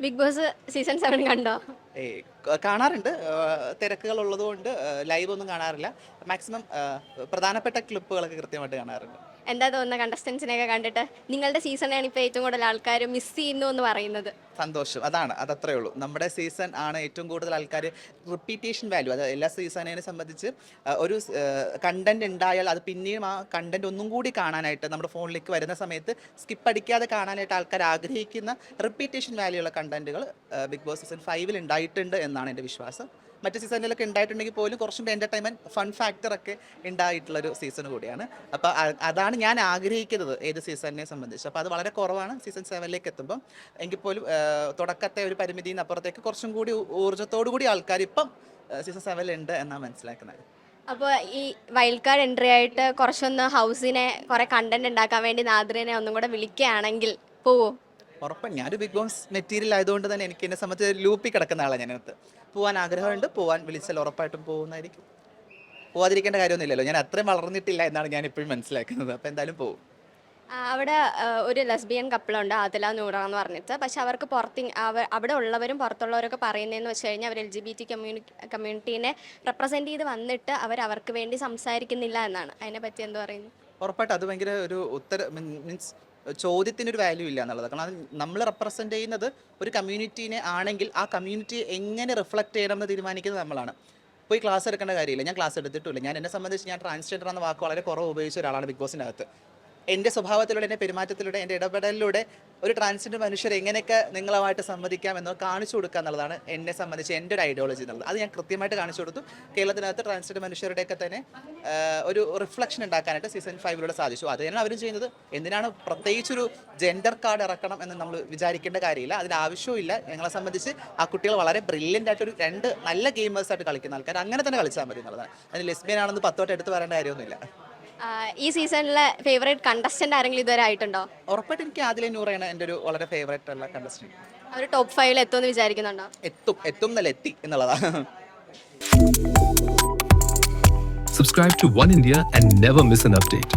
Big boss season seven കണ്ടോ? ഏയ് ക- കാണാറുണ്ട്. തിരക്കുകൾ ഉള്ളതുകൊണ്ട് ലൈവ് ഒന്നും കാണാറില്ല. മാക്സിമം പ്രധാനപ്പെട്ട ക്ലിപ്പുകളൊക്കെ കൃത്യമായിട്ട് കാണാറുണ്ട്. എന്താ തോന്നുന്നത് കണ്ടസ്റ്റൻസിനെയൊക്കെ കണ്ടിട്ട്? നിങ്ങളുടെ സീസണാണ് ഇപ്പോൾ ഏറ്റവും കൂടുതൽ ആൾക്കാർ മിസ് ചെയ്യുന്നു എന്ന് പറയുന്നത്. സന്തോഷം. അതാണ് അതത്രേ ഉള്ളൂ. നമ്മുടെ സീസൺ ആണ് ഏറ്റവും കൂടുതൽ ആൾക്കാർ റിപ്പീറ്റേഷൻ വാല്യൂ അത് എല്ലാ സീസണിനെ സംബന്ധിച്ച് ഒരു കണ്ടന്റ് ഉണ്ടായാൽ അത് പിന്നെയും ആ കണ്ടന്റ് ഒന്നും കൂടി കാണാനായിട്ട് നമ്മുടെ ഫോണിലേക്ക് വരുന്ന സമയത്ത് സ്കിപ്പ് അടിക്കാതെ കാണാനായിട്ട് ആൾക്കാർ ആഗ്രഹിക്കുന്ന റിപ്പീറ്റേഷൻ വാല്യൂ ഉള്ള കണ്ടന്റുകൾ ബിഗ് ബോസ് സീസൺ ഫൈവിൽ ഉണ്ടായിട്ടുണ്ട് എന്നാണ് എന്റെ വിശ്വാസം. മറ്റ് സീസണിലൊക്കെ ഉണ്ടായിട്ടുണ്ടെങ്കിൽ പോലും കുറച്ചും എന്റർടൈൻമെന്റ് ഫൺ ഫാക്ടറൊക്കെ ഉണ്ടായിട്ടുള്ളൊരു സീസൺ കൂടിയാണ്. അപ്പോൾ അതാണ് ഞാൻ ആഗ്രഹിക്കുന്നത് ഏത് സീസണിനെ സംബന്ധിച്ച്. അപ്പോൾ അത് വളരെ കുറവാണ് സീസൺ സെവനിലേക്ക് എത്തുമ്പം. എങ്കിൽ പോലും തുടക്കത്തെ ഒരു പരിമിതിയിൽ നിന്ന് അപ്പുറത്തേക്ക് കുറച്ചും കൂടി ഊർജത്തോടു കൂടി ആൾക്കാർ ഇപ്പം സീസൺ സെവനിലുണ്ട് എന്നാണ് മനസ്സിലാക്കുന്നത്. അപ്പോൾ ഈ വൈൽഡ് കാർഡ് എൻട്രി ആയിട്ട് കുറച്ചൊന്ന് ഹൗസിനെ കുറേ കണ്ടന്റ് ഉണ്ടാക്കാൻ വേണ്ടി നാദ്രിനെ ഒന്നും കൂടെ വിളിക്കുകയാണെങ്കിൽ പോവോ? ഉറപ്പാണ് ഞാനൊരു ബിഗ് ബോസ് മെറ്റീരിയൽ ആയതുകൊണ്ട് തന്നെ എനിക്ക് എന്നെ സംബന്ധിച്ച് ലൂപ്പി കിടക്കുന്ന ആളാണ് ഞാനത് പോകാൻ ആഗ്രഹമുണ്ട് പോകാൻ വിളിച്ചാൽ ഉറപ്പായിട്ടും പോകുന്നതായിരിക്കും. പോവാതിരിക്കേണ്ട കാര്യമൊന്നുമില്ലല്ലോ ഞാൻ അത്രയും വളർന്നിട്ടില്ല എന്നാണ് ഞാൻ ഇപ്പോഴും മനസ്സിലാക്കുന്നത്. അപ്പോൾ എന്തായാലും പോകും അവിടെ ഒരു ലെസ്ബിയൻ കപ്പിളുണ്ട് അതില നൂറ എന്ന് പറഞ്ഞിട്ട്. പക്ഷെ അവർക്ക് പുറത്ത് അവ അവിടെ ഉള്ളവരും പുറത്തുള്ളവരൊക്കെ പറയുന്നതെന്ന് വെച്ച് കഴിഞ്ഞാൽ അവർ എൽ ജി ബി ടി കമ്മ്യൂണി കമ്മ്യൂണിറ്റീനെ റെപ്രസെന്റ് ചെയ്ത് വന്നിട്ട് അവർ അവർക്ക് വേണ്ടി സംസാരിക്കുന്നില്ല എന്നാണ്. അതിനെ പറ്റി എന്ത് പറയുന്നു? ഉറപ്പായിട്ട് അത് ഭയങ്കര ഒരു ഉത്തര മീൻസ് ചോദ്യത്തിനൊരു വാല്യൂ ഇല്ല എന്നുള്ളത്. കാരണം അത് നമ്മൾ റെപ്രസെന്റ് ചെയ്യുന്നത് ഒരു കമ്മ്യൂണിറ്റീനെ ആണെങ്കിൽ ആ കമ്മ്യൂണിറ്റി എങ്ങനെ റിഫ്ലക്റ്റ് ചെയ്യണമെന്ന് തീരുമാനിക്കുന്നത് നമ്മളാണ്. പോയി ക്ലാസ് എടുക്കേണ്ട കാര്യമില്ല. ഞാൻ ക്ലാസ് എടുത്തിട്ടില്ല ഞാൻ എന്നെ സംബന്ധിച്ച് ഞാൻ ട്രാൻസ്ജെൻഡർ എന്ന വാക്ക് വളരെ കുറവ് ഉപയോഗിച്ച ഒരാളാണ് ബിഗ് ബോസിന്റെ അകത്ത്. എന്റെ സ്വഭാവത്തിലൂടെ എന്റെ പെരുമാറ്റത്തിലൂടെ എന്റെ ഇടപെടലിലൂടെ ഒരു ട്രാൻസ്ജെൻഡർ മനുഷ്യർ എങ്ങനെയൊക്കെ നിങ്ങളുമായിട്ട് സംവദിക്കാം എന്ന് കാണിച്ചു കൊടുക്കുക എന്നുള്ളതാണ് എന്നെ സംബന്ധിച്ച് എന്റെ ഒരു ഐഡിയോളജി എന്നുള്ളത്. അത് ഞാൻ കൃത്യമായിട്ട് കാണിച്ചു കൊടുത്തു. കേരളത്തിനകത്ത് ട്രാൻസ്ജെൻഡർ മനുഷ്യരുടെയൊക്കെ തന്നെ ഒരു റിഫ്ലക്ഷൻ ഉണ്ടാക്കാനായിട്ട് സീസൺ ഫൈവിലൂടെ സാധിച്ചു. അത് തന്നെയാണ് അവരും ചെയ്യുന്നത്. എന്തിനാണ് പ്രത്യേകിച്ചൊരു ജെൻഡർ കാർഡ് ഇറക്കണം എന്ന് നമ്മൾ വിചാരിക്കേണ്ട കാര്യമില്ല. അതിന് ആവശ്യവും ഞങ്ങളെ സംബന്ധിച്ച് ആ കുട്ടികൾ വളരെ ബ്രില്യന്റ് ആയിട്ട് ഒരു രണ്ട് നല്ല ഗെയിമേഴ്സായിട്ട് കളിക്കുന്ന ആൾക്കാർ അങ്ങനെ തന്നെ കളിച്ചാൽ മതി എന്നുള്ളതാണ്. അതിന് ലെസ്ബിയൻ ആണെന്ന് പത്തോട്ട് എടുത്ത് പറയേണ്ട കാര്യമൊന്നുമില്ല. ഈ സീസണിലെ ഫേവറേറ്റ് കണ്ടസ്റ്റന്റ് ആരെങ്കിലും ഇതുവരെ ആയിട്ടുണ്ടോ? ഉറപ്പായിട്ട് എനിക്ക് ആദിലെ നൂറയാണ് എന്റെ ഒരു വളരെ ഫേവറേറ്റ് ഉള്ള കണ്ടസ്റ്റന്റ് അവർ ടോപ്പ് ഫൈവിൽ എത്തുമെന്ന് വിചാരിക്കുന്നുണ്ടോ? എത്തും എത്തും എന്നല്ല എത്തി എന്നുള്ളതാണ് Subscribe to One India and never miss an update.